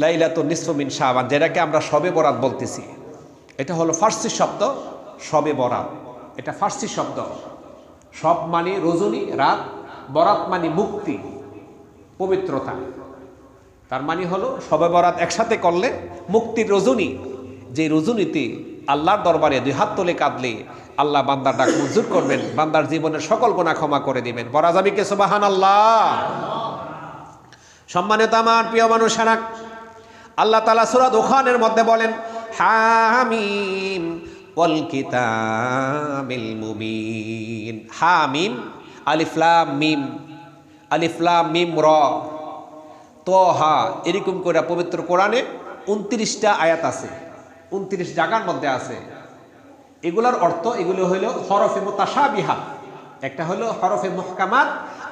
লাইলাত নিসফমিন শাহবান যেটাকে আমরা সবে বরাত বলতেছি। এটা হলো ফার্সি শব্দ, সবে বরাত। এটা ফার্সি শব্দ। সব মানে রজনী, রাত, বরাত মানে মুক্তি, পবিত্রতা। তার মানে হলো সবে বরাত একসাথে করলে মুক্তির রজনী, যে রজনীতে আল্লাহর দরবারে দুই হাত তোলে কাঁদলে আল্লাহ বান্দার ডাক মঞ্জুর করবেন, বান্দার জীবনের সকল গোনা ক্ষমা করে দিবেন। বরা যাবি কে? সুবাহান আল্লাহ সম্মানিত আমার প্রিয় মানুষেরা আল্লাহ তালা সুরাত ওখানের মধ্যে বলেন, হামিম ওয়াল কিতাবিল মুবিন। হামিম আলিফলাম মিম আলিফলাম মিম র। তহা, এরকম করে পবিত্র কোরআনে উনত্রিশটা আয়াত আছে, উনত্রিশ জায়গার মধ্যে আছে। এগুলোর অর্থ এগুলো হলো হরফে মোতাসাবিহাত একটা হলো হরফে মহকামাত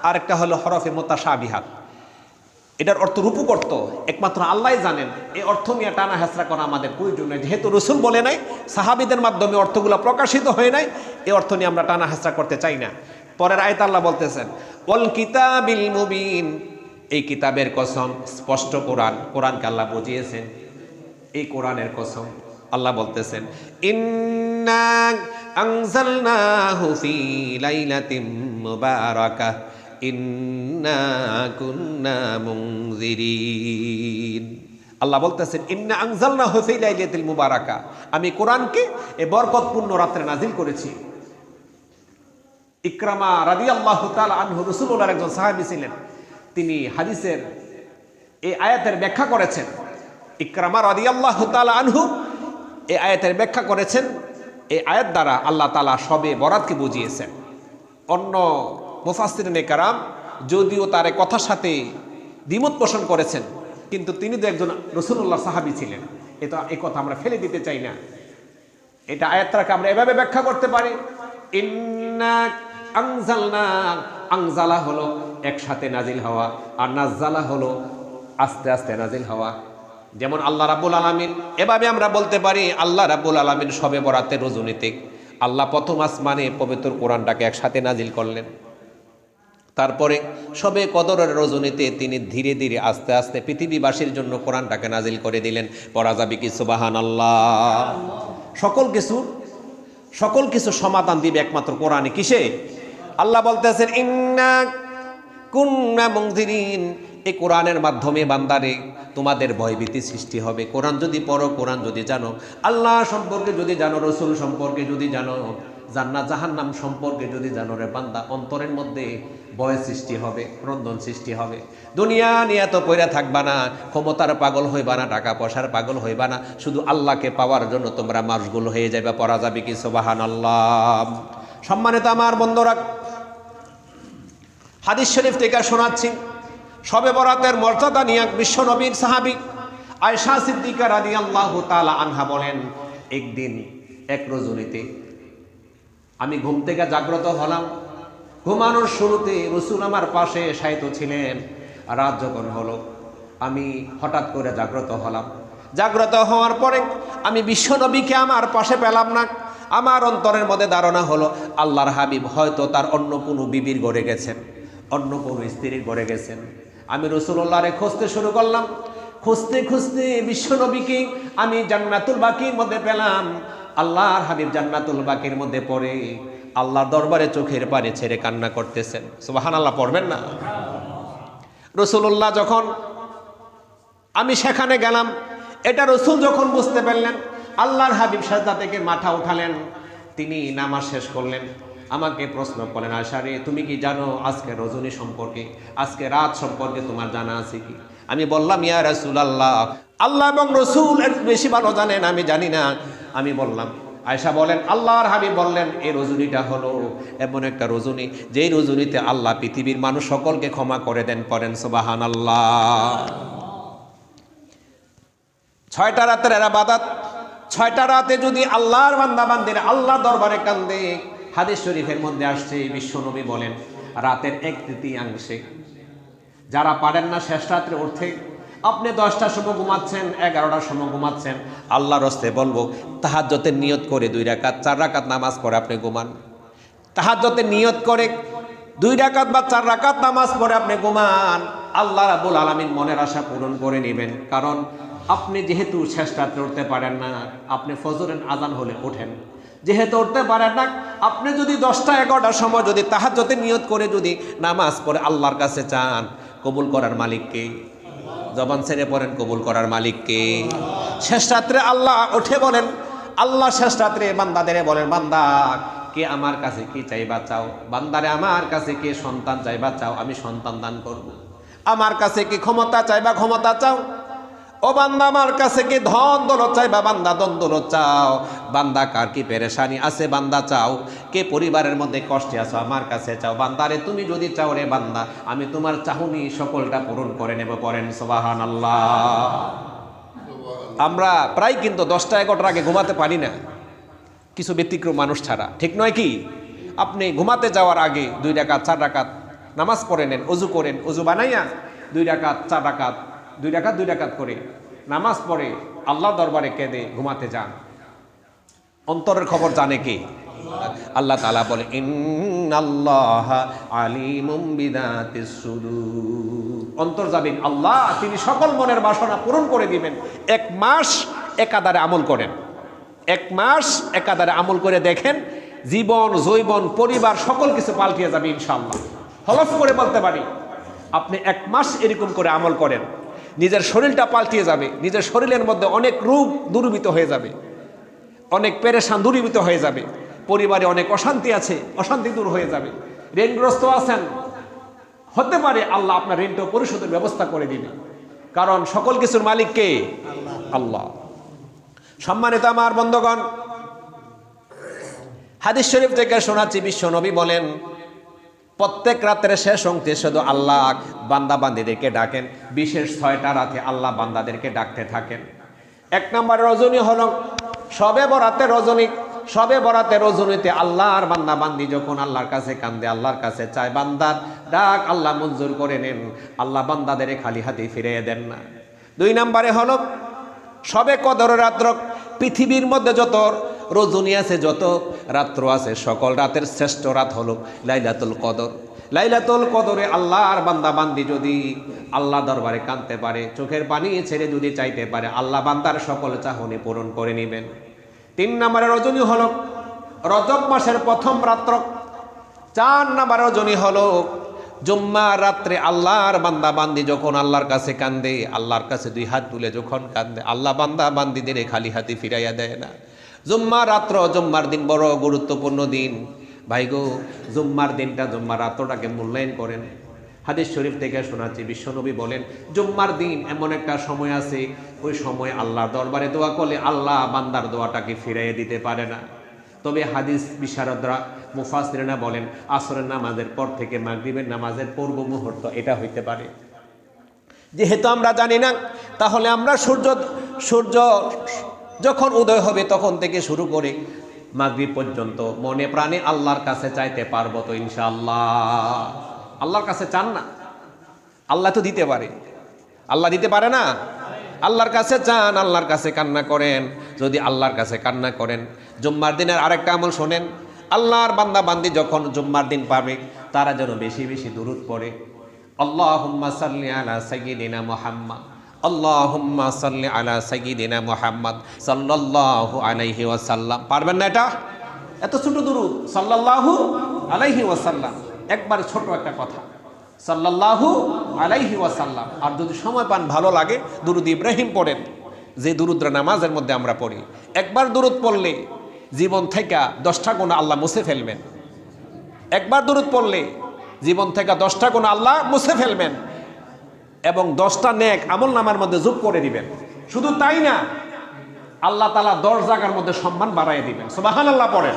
আর একটা হলো হরফে মোতাসাবিহাত এটার অর্থ রূপক অর্থ একমাত্র আল্লাহ জানেন। এই অর্থ নিয়ে টানা হেসরা করা আমাদের প্রয়োজন নেই। যেহেতু রসুল বলে নাই, সাহাবিদের মাধ্যমে অর্থগুলো প্রকাশিত হয়ে নাই, এই অর্থ নিয়ে আমরা টানা হেসরা করতে চাই না। পরের আয়ত আল্লাহ বলতেছেন, ওয়াল কিতাবিল মুবিন। এই কিতাবের কসম, স্পষ্ট কোরআন। কোরআনকে আল্লাহ বুঝিয়েছেন। এই কোরআনের কসম আল্লাহ বলতেছেন, ইন্না আনজালনাহু ফি লাইলাতিম মুবারাকাহ। ইন্না কুন্না আল্লাহ বলতেছেন, ইন্না আনজালনাহু ফি লাইলাতিল মুবারাকা। আমি কোরআনকে এ বরকতপূর্ণ রাত্রে নাজিল করেছি। ইকরামা রাদি আল্লাহ তাল আনহু রসুল্লাহর একজন সাহাবি ছিলেন। তিনি হাদিসের এই আয়াতের ব্যাখ্যা করেছেন। ইকরামা রাদি আল্লাহ আনহু এই আয়াতের ব্যাখ্যা করেছেন। এই আয়াত দ্বারা আল্লাহ তালা সবে বরাতকে বুঝিয়েছেন। অন্য মুফাসিনে কারাম যদিও তার কথার সাথে দ্বিমত পোষণ করেছেন, কিন্তু তিনি তো একজন রসুল্লাহ সাহাবি ছিলেন। এটা এই কথা আমরা ফেলে দিতে চাই না। এটা আয়াতটাকে আমরা এভাবে ব্যাখ্যা করতে পারি। আংজালনা আংজালা হলো একসাথে নাজিল হওয়া, আর নাজালা হলো আস্তে আস্তে নাজিল হওয়া। যেমন আল্লাহ রাব্বুল আলামিন, এভাবে আমরা বলতে পারি, আল্লাহ রাব্বুল আলামিন সবে বরাতে রজনীতে আল্লাহ প্রথম আসমানে পবিত্র কোরআনটাকে একসাথে নাজিল করলেন। তারপরে সবে কদরের রজনীতে তিনি ধীরে ধীরে আস্তে আস্তে পৃথিবীবাসীর জন্য কোরআনটাকে নাজিল করে দিলেন। পড়া যাবে কি? সুবাহান আল্লাহ সকল কিছু সকল কিছু সমাধান দিবে একমাত্র কোরআনে কিসে? আল্লাহ বলতেছেন, ইন্না কুন্না মংজিরিন এই কোরআনের মাধ্যমে বান্দারে তোমাদের ভয়ভীতি সৃষ্টি হবে। কোরআন যদি পড়ো, কোরআন যদি জানো, আল্লাহ সম্পর্কে যদি জানো, রসুল সম্পর্কে যদি জানো জান্নাত জাহান্নাম সম্পর্কে যদি জানো রে বান্দা, অন্তরের মধ্যে ভয় সৃষ্টি হবে, রন্ধন সৃষ্টি হবে। দুনিয়া নিয়ে তো পয়রা থাকবা না, ক্ষমতার পাগল হইবা না, টাকা পয়সার পাগল হইবা না, শুধু আল্লাহকে পাওয়ার জন্য তোমরা মাসগুলো হয়ে যাবে পরা যাবে কি? সোবাহান আল্লাহ সম্মানিত আমার বন্ধুরা, হাদিস শরীফ থেকে শোনাচ্ছি, সবে বরাতের মর্যাদা নিয়ে বিশ্ব নবীর সাহাবি আয়সা সিদ্দিকা রাদি আল্লাহ তালা আনহা বলেন, একদিন এক রজনীতে আমি ঘুম থেকে জাগ্রত হলাম। ঘুমানোর শুরুতে রসুল আমার পাশে সাহিত্য ছিলেন। রাত যখন হলো, আমি হঠাৎ করে জাগ্রত হলাম। জাগ্রত হওয়ার পরে আমি বিশ্বনবীকে আমার পাশে পেলাম না। আমার অন্তরের মধ্যে ধারণা হলো, আল্লাহর হাবিব হয়তো তার অন্য কোনো বিবির গড়ে গেছেন, অন্য কোনো স্ত্রীর গড়ে গেছেন। আমি রসুল্লাহরে খুঁজতে শুরু করলাম। খুঁজতে খুঁজতে বিশ্বনবীকে আমি জান্নাতুল বাকির মধ্যে পেলাম। আল্লাহর হাবিব জান্নাতুল বাকির মধ্যে পড়ে, আল্লাহর দরবারে চোখের পারে ছেড়ে কান্না করতেছেন। সুবাহান আল্লাহ পড়বেন না? রসুল্লাহ যখন আমি সেখানে গেলাম, এটা রসুল যখন বুঝতে পারলেন, আল্লাহর হাবিব সাজদা থেকে মাথা উঠালেন, তিনি নামাজ শেষ করলেন। আমাকে প্রশ্ন করলেন, আশারে, তুমি কি জানো আজকে রজনী সম্পর্কে? আজকে রাত সম্পর্কে তোমার জানা আছে কি? আমি বললাম, ইয়া রসুল আল্লাহ আল্লাহ এবং রসুল বেশি ভালো জানেন, আমি জানি না। আমি বললাম। আয়সা বলেন, আল্লাহর হাবি বললেন, এই রজনীটা হলো এমন একটা রজনী, যেই রজনীতে আল্লাহ পৃথিবীর মানুষ সকলকে ক্ষমা করে দেন, করেন সোবাহান আল্লাহ ছয়টা রাতের এরা বাদাত, ছয়টা রাতে যদি আল্লাহর বান্দা বান্দির আল্লাহ দরবারে কান্দে, হাদিস শরীফের মধ্যে আসছে বিশ্বনবী বলেন, রাতের এক তৃতীয়াংশে যারা পারেন না, শেষ রাত্রে উঠতে আপনি দশটার সময় ঘুমাচ্ছেন, এগারোটার সময় ঘুমাচ্ছেন। আল্লাহর রস্তে বলব তাহাজ্যতের নিয়ত করে দুই রাকাত, চার রাকাত নামাজ পড়ে আপনি ঘুমান। তাহাজ্যতের নিয়ত করে দুই রাকাত বা চার রাকাত নামাজ পড়ে আপনি ঘুমান। আল্লাহ রাবুল আলমিন মনের আশা পূরণ করে নেবেন, কারণ আপনি যেহেতু শেষ রাত্রে উঠতে পারেন না, আপনি ফজরের আজান হলে ওঠেন। যেহেতু উঠতে পারেন না, আপনি যদি দশটা, এগারোটার সময় যদি তাহার যদি নিয়ত করে যদি নামাজ পড়ে আল্লাহর কাছে চান, কবুল করার মালিককে। জবান ছেড়ে পড়েন কবুল করার মালিককে। শেষ রাত্রে আল্লাহ উঠে বলেন, আল্লাহ শেষ রাত্রে বান্দাদের বলেন, বান্দা, কে আমার কাছে কি চাইবা চাও? বান্দারে আমার কাছে কে সন্তান চাইবা চাও? আমি সন্তান দান করব। আমার কাছে কি ক্ষমতা চাইবা ক্ষমতা চাও? ও বান্দা, আমার কাছে কি ধন দৌলত চাইবা বান্দা ধন দৌলত চাও? বান্দা কার কি পেরেশানি আছে? বান্দা চাও। কে পরিবারের মধ্যে কষ্টে আছো? আমার কাছে চাও। বান্দারে তুমি যদি চাও রে বান্দা, আমি তোমার চাহুনি সকলটা পূরণ করে নেব, পড়েন সোবাহান আল্লাহ আমরা প্রায় কিন্তু দশটা এগারোটার আগে ঘুমাতে পারি না। কিছু ব্যতিক্রম মানুষ ছাড়া। ঠিক নয় কি? আপনি ঘুমাতে যাওয়ার আগে দুই ডাকাত চার ডাকাত নামাজ পড়ে নেন, অজু করেন, অজু বানাইয়া দুই ডাকাত চার ডাকাত দুই ডাকাত দুই ডাকাত করে। নামাজ পড়ে আল্লাহ দরবারে কেঁদে ঘুমাতে যান। অন্তরের খবর জানে কে? আল্লাহ তালা বলে অন্তর যাবেন আল্লাহ, তিনি সকল মনের বাসনা পূরণ করে দিবেন। এক মাস একাধারে আমল করেন। এক মাস একাধারে আমল করে দেখেন, জীবন জৈবন পরিবার, সকল কিছু পাল্টিয়ে যাবে ইনশাল্লাহ হলফ করে বলতে পারি, আপনি এক মাস এরকম করে আমল করেন। নিজের শরীরটা পাল্টিয়ে যাবে, নিজের শরীরের মধ্যে অনেক রূপ দূরীভূত হয়ে যাবে, অনেক পেরেশান দূরীভূত হয়ে যাবে, পরিবারে অনেক অশান্তি আছে, অশান্তি দূর হয়ে যাবে। ঋণগ্রস্ত আছেন, হতে পারে আল্লাহ আপনার ঋণটা পরিশোধের ব্যবস্থা করে দিবে। কারণ সকল কিছুর মালিক কে? আল্লাহ। সম্মানিত আমার বন্ধগণ, হাদিস শরীফ থেকে শোনাচ্ছি, বিশ্ব নবী বলেন প্রত্যেক রাত্রে শেষ অংশে শুধু আল্লাহ বান্দা বান্দিদেরকে ডাকেন। বিশেষ ছয়টা রাতে আল্লাহ বান্দাদেরকে ডাকতে থাকেন। এক নম্বর রজনী হল সবে বরাতে রজনী। সবে বরাতে রজনীতে আল্লাহর বান্দা বান্দি যখন আল্লাহর কাছে কান্দে, আল্লাহর কাছে চায় বান্দার ডাক, আল্লাহ মঞ্জুর করে নেন। আল্লাহ বান্দাদের খালি হাতে ফিরিয়ে দেন না। দুই নম্বরে হল সবে কদর রাত্র, পৃথিবীর মধ্যে যত রজনী আছে যত, রাত্র আছে সকল, রাতের শ্রেষ্ঠ রাত হলো লাইলাতুল কদর। লাইলাতুল কদরে আল্লাহর বান্দা বান্দি যদি আল্লাহ দরবারে কাঁদতে পারে, চোখের পানি ছেড়ে যদি চাইতে পারে, আল্লাহ বান্দার সকল চাহনি পূরণ করে নেবেন। তিন নম্বরে রজনী হলো, রজব মাসের প্রথম রাত্র। চার নম্বর রজনী হলো, জুম্মা রাত্রে আল্লাহর বান্দা বান্দি যখন আল্লাহর কাছে কান্দে, আল্লাহর কাছে দুই হাত তুলে যখন কান্দে, আল্লাহ বান্দা বান্দিদের খালি হাতে ফিরাইয়া দেয় না। জুম্মা রাত্র, জুম্মার দিন বড় গুরুত্বপূর্ণ দিন। ভাই গো, জুম্মার দিনটা, জুম্মার রাত্রটাকে মূল্যায়ন করেন। হাদিস শরীফ থেকে শোনাচ্ছি, বিশ্বনবী বলেন, জুম্মার দিন এমন একটা সময় আছে, ওই সময় আল্লাহর দরবারে দোয়া করলে আল্লাহ বান্দার দোয়াটাকে ফিরাইয়ে দিতে পারে না। তবে হাদিস বিশারদরা মুফাসরিনা বলেন, আসরের নামাজের পর থেকে মাগরিবের নামাজের পূর্ব মুহূর্ত এটা হইতে পারে। যেহেতু আমরা জানি না, তাহলে আমরা সূর্য সূর্য যখন উদয় হবে তখন থেকে শুরু করে মাগরিব পর্যন্ত মনে প্রাণে আল্লাহর কাছে চাইতে পারব তো ইনশাআল্লাহ। আল্লাহর কাছে চান না। আল্লাহ তো দিতে পারে। আল্লাহ দিতে পারে না? আল্লাহর কাছে চান, আল্লাহর কাছে কান্না করেন। যদি আল্লাহর কাছে কান্না করেন, জুম্মার দিনের আরেকটা আমল শোনেন। আল্লাহর বান্দা বান্দি যখন জুম্মার দিন পাবে, তারা যেন বেশি বেশি দূরত পড়ে। আল্লাহুম্মা সাল্লি আলা সাইয়্যিদিনা মুহাম্মদ। আল্লাহুম্মা সাল্লি আলা সাইয়্যিদিনা মুহাম্মদ সাল্লাল্লাহু আলাইহি ওয়াসাল্লাম। পারবেন না এটা? এত ছোট দুরুদ। সাল্লাল্লাহু আলাইহি ওয়াসাল্লাম। একবার ছোট একটা কথা। সাল্লাল্লাহু আলাইহি ওয়াসাল্লাম। আর যদি সময় পান, ভালো লাগে, দুরুদ ইব্রাহিম পড়েন। যে দুরুদ্রা নামাজের মধ্যে আমরা পড়ি। একবার দুরুদ পড়লে জীবন থেকে দশটা গুণ আল্লাহ মুছে ফেলবেন। একবার দুরুদ পড়লে জীবন থেকে দশটা গুণ আল্লাহ মুছে ফেলবেন। এবং দশটা নেক আমল নামার মধ্যে যোগ করে দিবেন। শুধু তাই না, আল্লাহ তালা দশ জায়গার মধ্যে সম্মান বাড়াই দিবেন। সোবাহান আল্লাহ পড়েন।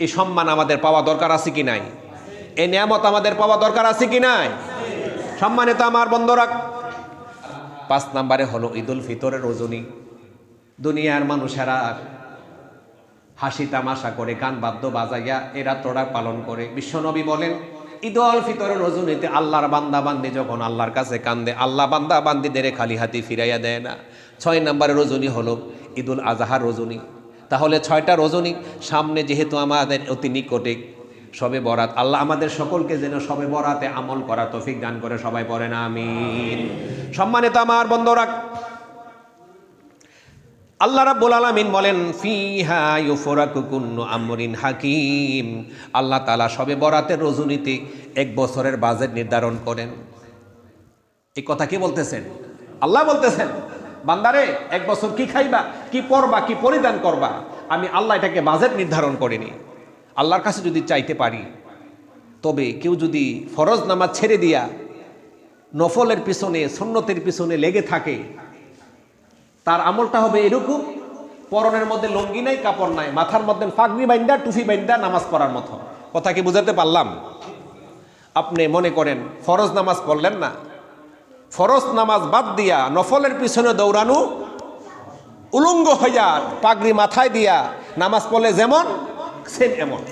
এই সম্মান আমাদের পাওয়া দরকার আছে কি নাই? এই নিয়ামত আমাদের পাওয়া দরকার আছে কি নাই? সম্মানিত আমার বন্ধুরা, পাঁচ নাম্বারে হলো ঈদুল ফিতরের রজনী। দুনিয়ার মানুষেরা হাসি তামাশা করে গান বাদ্য বাজাইয়া এরা তোরা পালন করে। বিশ্বনবী বলেন ঈদ উল ফিতরের রজনীতে আল্লাহর বান্দা বান্দি যখন আল্লাহর কাছে কান্দে, আল্লাহ বান্দা বান্দিদের খালি হাতি ফিরাইয়া দেয় না। ছয় নম্বরের রজনী হলো ঈদুল আজহার রজনী। তাহলে ছয়টা রজনী সামনে যেহেতু আমাদের অতি নিকটে, সবে বরাত। আল্লাহ আমাদের সকলকে যেন সবে বরাতে আমল করা তফিক দান করে, সবাই পড়ে না, আমিন। সম্মানিত আমার বন্ধুরা আল্লাহ রাব্বুল আলামিন বলেন, ফিহা ইউফরাকু কুল্লু আমরিন হাকিম। আল্লাহ তাআলা সবে বরাতের রজনীতে এক বছরের বাজেট নির্ধারণ করেন। এই কথা কি বলতেছেন? আল্লাহ বলতেছেন, বান্দারে, এক বছর কি খাইবা, কি পরবা, কি পরিধান করবা? আমি আল্লাহ এটাকে বাজেট নির্ধারণ করিনি। আল্লাহর কাছে যদি চাইতে পারি, তবে কেউ যদি ফরজ নামাজ ছেড়ে দিয়া নফলের পিছনে সন্ন্যতের পিছনে লেগে থাকে তার আমলটা হবে এরকম। পরনের মধ্যে লঙ্গি নাই, কাপড় নাই। মাথার মধ্যে ফাগরি বাইন্দা টুফি বাইন্দা, নামাজ পড়ার মতো। কথা কি বুঝাতে পারলাম? আপনি মনে করেন, ফরজ নামাজ পড়লেন না? ফরজ নামাজ বাদ দিয়া নফলের পিছনে দৌড়ানো, উলঙ্গ হইয়া পাগড়ি মাথায় দিয়া নামাজ পড়লে যেমন, সেম এমন।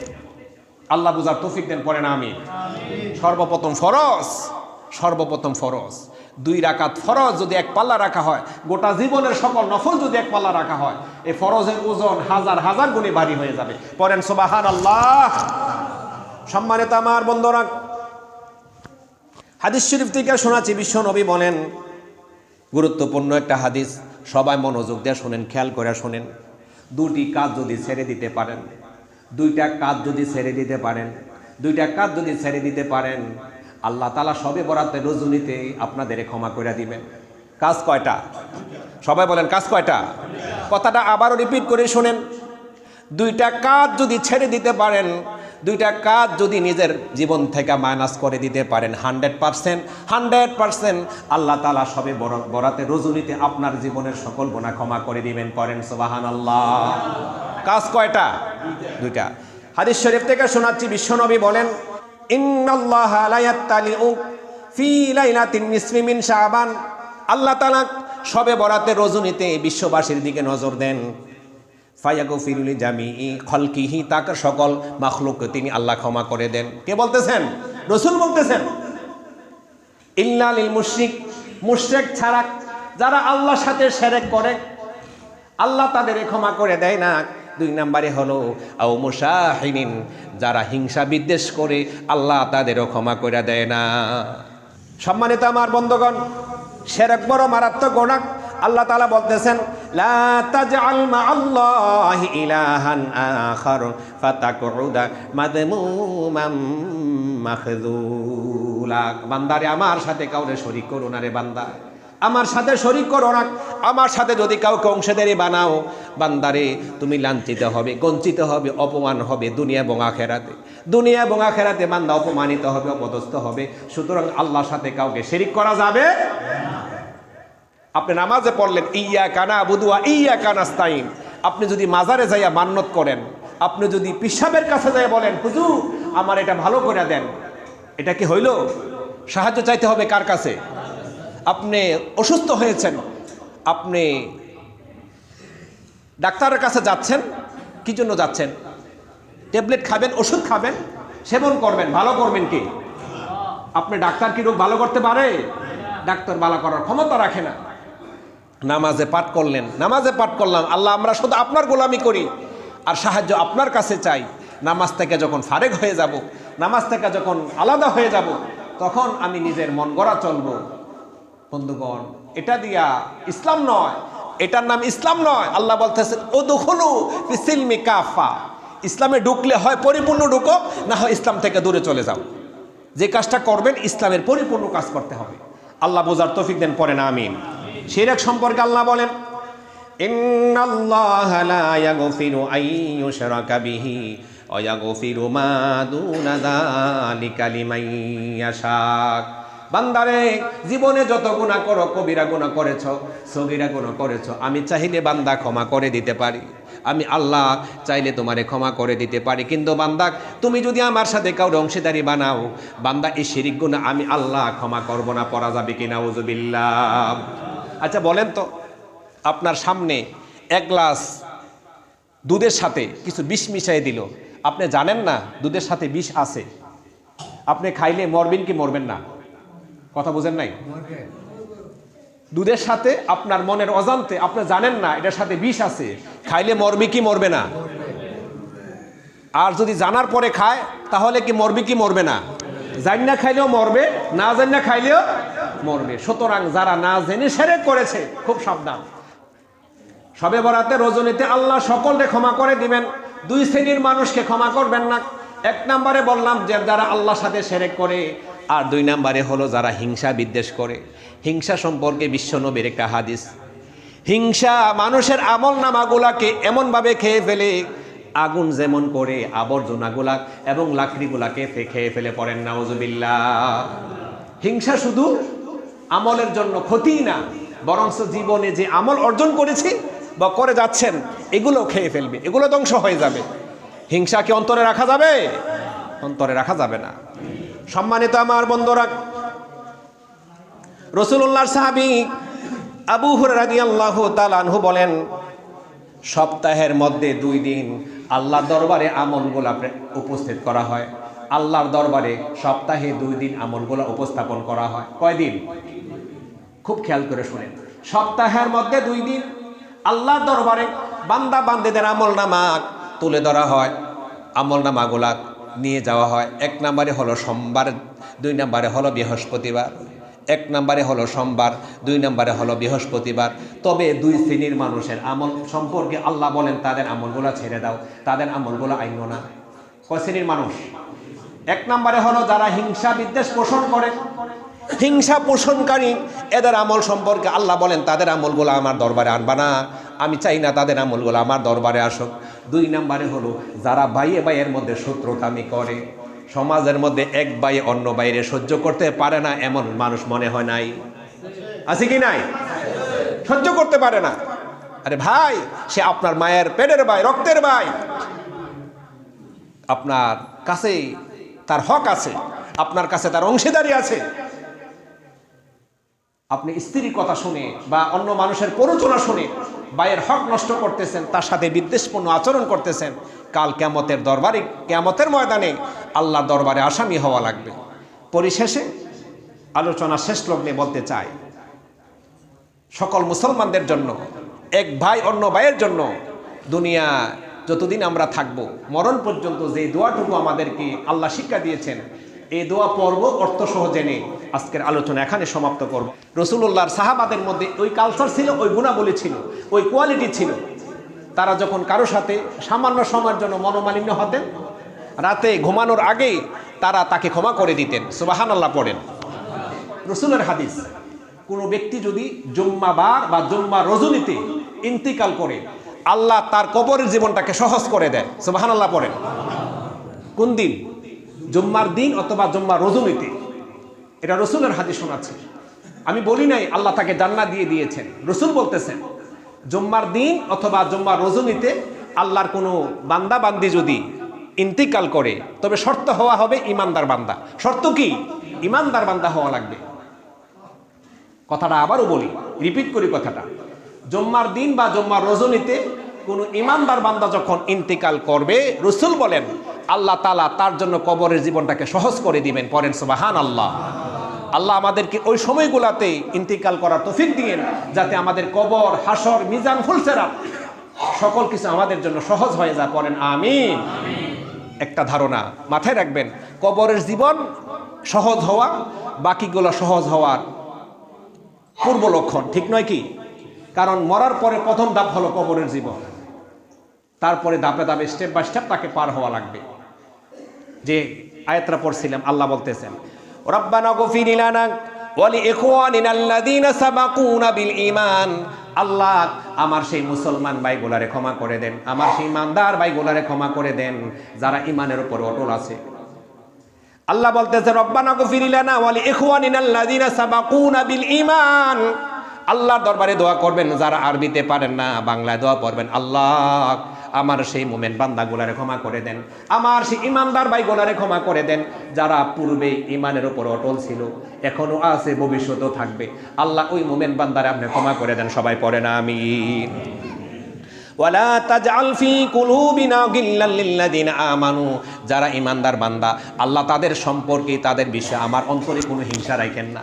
আল্লাহ বুঝার তৌফিক দেন পড়ে না আমি। সর্বপ্রথম ফরজ সর্বপ্রথম ফরজ। দুই রাকাত ফরজ যদি এক পাল্লা রাখা হয়, গোটা জীবনের সকল নফল যদি এক পাল্লা রাখা হয় এই ফরজের ওজন হাজার হাজার গুণে ভারী হয়ে যাবে। পরেন সোবাহান আল্লাহ সম্মানিত আমার বন্ধুরা, হাদিস শরীফ থেকে শোনাচ্ছি, বিশ্ব নবী বলেন, গুরুত্বপূর্ণ একটা হাদিস, সবাই মনোযোগ দিয়ে শোনেন, খেয়াল করে শোনেন। দুটি কাজ যদি ছেড়ে দিতে পারেন, দুইটা কাজ যদি ছেড়ে দিতে পারেন, দুইটা কাজ যদি ছেড়ে দিতে পারেন আল্লাহ তালা সবে বরাতে রজনীতে আপনাদের ক্ষমা করে দিবেন। কাজ কয়টা? সবাই বলেন, কাজ কয়টা? কথাটা আবারও রিপিট করে শোনেন। দুইটা কাজ যদি ছেড়ে দিতে পারেন, দুইটা কাজ যদি নিজের জীবন থেকে মাইনাস করে দিতে পারেন হান্ড্রেড পারসেন্ট হান্ড্রেড পারসেন্ট আল্লাহ তালা সবে বর- বরাতে রজনীতে আপনার জীবনের সকল গোনা ক্ষমা করে দিবেন, করেন সোবাহান আল্লাহ কাজ কয়টা? দুইটা। হাদিস শরীফ থেকে শোনাচ্ছি, বিশ্বনবী বলেন শাবান। আল্লাহ তাআলা সবে বরাতে রজনীতে বিশ্ববাসীর দিকে নজর দেন। ফায়াগো ফিরুলি জামি খলকিহি তাকে সকল মাখলুককে তিনি আল্লাহ ক্ষমা করে দেন। কে বলতেছেন? রসুল বলতেছেন ইল্লালিল মুশরিক মুশরিক ছাড়া যারা আল্লাহর সাথে সেরেক করে, আল্লাহ তাদের ক্ষমা করে দেয় না। দুই নম্বরে হলো, আও মুসাহিনিন যারা হিংসা বিদ্বেষ করে, আল্লাহ তাদেরও ক্ষমা করে দেয় না। সম্মানিত আমার বন্ধগণ, সেরক বড় মারাত্মক গোনাক। আল্লাহ তাআলা বলতেছেন বান্দারে, আমার সাথে কাউরে শরীক করো না রে বান্দা। আমার সাথে শরিক করো না। আমার সাথে যদি কাউকে অংশীদারি বানাও, বান্দারে, তুমি লাঞ্ছিত হবে, কঞ্চিত হবে, অপমান হবে দুনিয়া এবং আখেরাতে। দুনিয়া এবং আখেরাতে বান্দা অপমানিত হবে, অপদস্থ হবে। সুতরাং আল্লাহর সাথে কাউকে শেরিক করা যাবে আপনি নামাজে পড়লেন ইয়া কানা বুদুয়া ইয়া কানাস্তাইন আপনি যদি মাজারে যাইয়া মান্নত করেন, আপনি যদি পিসাবের কাছে যাই বলেন হুজু আমার এটা ভালো করে দেন। এটা কি হইল? সাহায্য চাইতে হবে কার কাছে? আপনি অসুস্থ হয়েছেন আপনি ডাক্তারের কাছে যাচ্ছেন, কি জন্য যাচ্ছেন? ট্যাবলেট খাবেন, ওষুধ খাবেন, সেবন করবেন, ভালো করবেন কি? আপনি ডাক্তার কি রোগ ভালো করতে পারে? ডাক্তার ভালো করার ক্ষমতা রাখে না। নামাজে পাঠ করলেন, নামাজে পাঠ করলাম, আল্লাহ আমরা শুধু আপনার গোলামি করি, আর সাহায্য আপনার কাছে চাই। নামাজ থেকে যখন ফারেক হয়ে যাব, নামাজ থেকে যখন আলাদা হয়ে যাব, তখন আমি নিজের মন গড়া চলবো। বন্ধুগণ এটা দিয়া ইসলাম নয়, এটার নাম ইসলাম নয়। আল্লাহ বলতেছেন ও দুখলু ফিসিলমি কাফা। ইসলামে ঢুকলে হয় পরিপূর্ণ ঢুকো, না হয় ইসলাম থেকে দূরে চলে যাও। যে কাজটা করবেন, ইসলামের পরিপূর্ণ কাজ করতে হবে। আল্লাহ বোঝার তফিক দেন পরে না আমিন। সেরেক সম্পর্কে আল্লাহ বলেন, ইন্নাল্লাহা বান্দারে, জীবনে যত গুণা করো, কবিরা গুণা করেছ, সগিরা গুণা করেছ, আমি চাইলে বান্দা ক্ষমা করে দিতে পারি। আমি আল্লাহ চাইলে তোমারে ক্ষমা করে দিতে পারি। কিন্তু বান্দা, তুমি যদি আমার সাথে কাউর অংশীদারি বানাও, বান্দা, এই শিরিক গুণা আমি আল্লাহ ক্ষমা করব না পরা যাবে কিনা উজুবিল্লাহ আচ্ছা বলেন তো, আপনার সামনে এক গ্লাস দুধের সাথে কিছু বিষ মিশাই দিল। আপনি জানেন না, দুধের সাথে বিষ আছে। আপনি খাইলে মরবেন কি মরবেন না? কথা বুঝেন নাই? দুধের সাথে আপনার মনের অজান্তে আপনি জানেন না এটার সাথে বিষ আছে। খাইলে মরবে কি মরবে না? আর যদি জানার পরে খায় তাহলে কি মরবে কি মরবে না? জান না খাইলেও মরবে না জান না খাইলেও মরবে। সুতরাং যারা না জেনে সেরে করেছে খুব সাবধান। সবে বরাতে রজনীতে আল্লাহ সকলকে ক্ষমা করে দিবেন। দুই শ্রেণির মানুষকে ক্ষমা করবেন না। এক নম্বরে বললাম যে যারা আল্লাহর সাথে সেরেক করে আর দুই নম্বরে হলো যারা হিংসা বিদ্বেষ করে। হিংসা সম্পর্কে বিশ্বনবীর একটা হাদিস। হিংসা মানুষের আমল নামাগুলাকে এমনভাবে খেয়ে ফেলে, আগুন যেমন করে আবর্জনাগুলা এবং লাকড়িগুলাকে খেয়ে ফেলে পড়েন, নাউজুবিল্লাহ। হিংসা শুধু আমলের জন্য ক্ষতি না, বরঞ্চ জীবনে যে আমল অর্জন করেছি বা করে যাচ্ছেন এগুলো খেয়ে ফেলবে, এগুলো ধ্বংস হয়ে যাবে। হিংসা কি অন্তরে রাখা যাবে? অন্তরে রাখা যাবে না। সম্মানিত আমার বন্ধুরা রসুল্লাহ সাহাবি আবু হুরাদি আল্লাহ তালানহু বলেন, সপ্তাহের মধ্যে দুই দিন আল্লাহর দরবারে আমলগুলা উপস্থিত করা হয়। আল্লাহর দরবারে সপ্তাহে দুই দিন আমলগুলা উপস্থাপন করা হয়। কয়দিন খুব খেয়াল করে শুনেন। সপ্তাহের মধ্যে দুই দিন আল্লাহর দরবারে বান্দা বান্দেদের আমল নামা তুলে ধরা হয়। আমল নামাগুলা নিয়ে যাওয়া হয়। এক নম্বরে হলো সোমবার, দুই নম্বরে হলো বৃহস্পতিবার। এক নম্বরে হলো সোমবার, দুই নম্বরে হলো বৃহস্পতিবার। তবে দুই শ্রেণির মানুষের আমল সম্পর্কে আল্লাহ বলেন, তাদের আমলগুলা ছেড়ে দাও, তাদের আমলগুলো আইন না। কয় শ্রেণির মানুষ? এক নম্বরে হলো যারা হিংসা বিদ্বেষ পোষণ করে। হিংসা পোষণকারী, এদের আমল সম্পর্কে আল্লাহ বলেন, তাদের আমলগুলো আমার দরবারে আনবা না। আমি চাই না তাদের আমলগুলো আমার দরবারে আসুক। দুই নম্বরে হলো, যারা বাইয়ে বাইয়ের মধ্যে শত্রুতামি করে, সমাজের মধ্যে এক বাইয়ে অন্য বাইরে সহ্য করতে পারে না, এমন মানুষ মনে হয় নাই। আছে কি নাই? সহ্য করতে পারে না। আরে ভাই, সে আপনার মায়ের পেটের ভাই, রক্তের ভাই। আপনার কাছে তার হক আছে, আপনার কাছে তার অংশীদারি আছে। আপনি স্ত্রীর কথা শুনে বা অন্য মানুষের প্ররোচনা শুনে বাইয়ের হক নষ্ট করতেছেন, তার সাথে বিদ্বেষপূর্ণ আচরণ করতেছেন, কাল কেমতের দরবারে কেমতের ময়দানে আল্লাহ দরবারে আসামি হওয়া লাগবে। পরিশেষে আলোচনা শেষ লগ্নে বলতে চাই, সকল মুসলমানদের জন্য, এক ভাই অন্য ভাইয়ের জন্য দুনিয়া যতদিন আমরা থাকব, মরণ পর্যন্ত যে দোয়াটুকু আমাদেরকে আল্লাহ শিক্ষা দিয়েছেন এই দোয়া পর্ব অর্থ সহ জেনে আজকের আলোচনা এখানে সমাপ্ত করব। রসুল্লাহর সাহাবাদের মধ্যে ওই কালচার ছিল, ওই গুণাবলী ছিল, ওই কোয়ালিটি ছিল। তারা যখন কারও সাথে সামান্য সময়ের জন্য মনোমালিন্য হতেন, রাতে ঘুমানোর আগেই তারা তাকে ক্ষমা করে দিতেন। সুবাহান আল্লাহ পড়েন। রসুলের হাদিস, কোনো ব্যক্তি যদি জুম্মাবার বা জুম্মা রজনীতে ইন্তিকাল করে, আল্লাহ তার কবরের জীবনটাকে সহজ করে দেয় সুবাহান আল্লাহ পড়েন। কোন দিন? জুম্মার দিন অথবা জুম্মা রজনীতে। এটা রসুলের হাদিস শোনাচ্ছে। আমি বলি নাই, আল্লাহ তাকে জান্নাত দিয়ে দিয়েছেন। রসুল বলতেছেন, জুম্মার দিন অথবা জুম্মার রজনীতে আল্লাহর কোনো বান্দা বান্দি যদি ইন্তিকাল করে, তবে শর্ত হওয়া হবে ইমানদার বান্দা। শর্ত কি? ইমানদার বান্দা হওয়া লাগবে। কথাটা আবারও বলি, রিপিট করি কথাটা। জম্মার দিন বা জম্মার রজনীতে কোনো ইমানদার বান্দা যখন ইন্তিকাল করবে, রসুল বলেন আল্লাহ তালা তার জন্য কবরের জীবনটাকে সহজ করে দিবেন পরেন সুবাহান আল্লাহ আল্লাহ আমাদেরকে ওই সময়গুলাতে ইন্তিকাল করার তফিক দিয়েন, যাতে আমাদের কবর, হাসর, মিজান ফুলসেরা সকল কিছু আমাদের জন্য সহজ হয়ে যা পড়েন আমি একটা ধারণা মাথায় রাখবেন, কবরের জীবন সহজ হওয়া, বাকিগুলো সহজ হওয়ার পূর্ব লক্ষণ ঠিক নয় কি? কারণ মরার পরে প্রথম ধাপ হলো কবরের জীবন। তারপরে ধাপে ধাপে স্টেপ বাই স্টেপ তাকে পার হওয়া লাগবে। যে আয়াতটা পড়ছিলাম, আল্লাহ বলতেছেন, রব্বানা গফির লানা ওয়ালি ইখওয়ানিনা আল্লাযীনা সাবাকুনা বিল ঈমান। আল্লাহ আমার সেই মুসলমান ভাইগুলারে ক্ষমা করে দেন, আমার সেই ইমানদার ভাইগুলারে ক্ষমা করে দেন, যারা ইমানের উপর অটল আছে। আল্লাহ বলতেছে রব্বানা গফির লানা ওয়ালি ইখওয়ানিনা আল্লাযীনা সাবাকুনা বিল ঈমান। আল্লাহর দরবারে দোয়া করবেন, যারা আরবিতে পারেন না, বাংলায় দোয়া করবেন আল্লাহ আমার সেই মোমেন বান্দা গোলারে ক্ষমা করে দেন। আমার সেই ইমানদার ভাই গোলারে ক্ষমা করে দেন, যারা পূর্বে ইমানের ওপর অটল ছিল, এখনও আছে, ভবিষ্যতেও থাকবে। আল্লাহ ওই মোমেন বান্দারে আপনি ক্ষমা করে দেন, সবাই পড়ে না আমি ওয়ালা যারা ইমানদার বান্দা, আল্লাহ তাদের সম্পর্কে, তাদের বিষয়ে আমার অন্তরে কোনো হিংসা রাখেন না।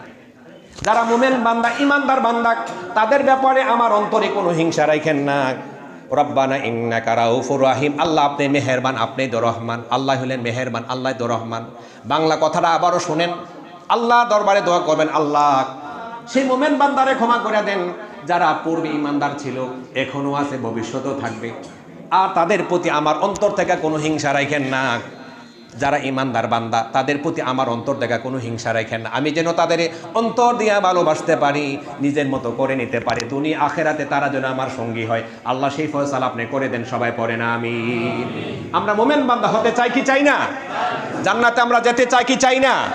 যারা মোমেন বান্দা, ইমানদার বান্দা, তাদের ব্যাপারে আমার অন্তরে কোনো হিংসা রাখেন না। রব্বানা ইন্না কারা উফুর রাহিম। আল্লাহ, আপনি মেহেরবান, আপনি দো রহমান আল্লাহ হলেন মেহেরবান, আল্লাহ দরহমান। রহমান বাংলা কথাটা আবারও শোনেন। আল্লাহ দরবারে দোয়া করবেন, আল্লাহ, সেই মোমেন বান্দারে ক্ষমা করে দেন, যারা পূর্বে ইমানদার ছিল এখনও আছে, ভবিষ্যতেও থাকবে। আর তাদের প্রতি আমার অন্তর থেকে কোনো হিংসা রাখেন না। যারা ইমানদার বান্দা, তাদের প্রতি আমার অন্তর দেখা কোনো হিংসা রাখেন না। আমি যেন তাদের অন্তর দিয়া ভালোবাসতে পারি, নিজের মতো করে নিতে পারি। দুনি আখেরাতে তারা যেন আমার সঙ্গী হয়। আল্লাহ সেই ফয়সাল আপনি করে দেন, সবাই পড়ে না আমি আমরা মোমেন বান্দা হতে চাই কি চাই না? জান্নাতে আমরা যেতে চাই কি চাই না?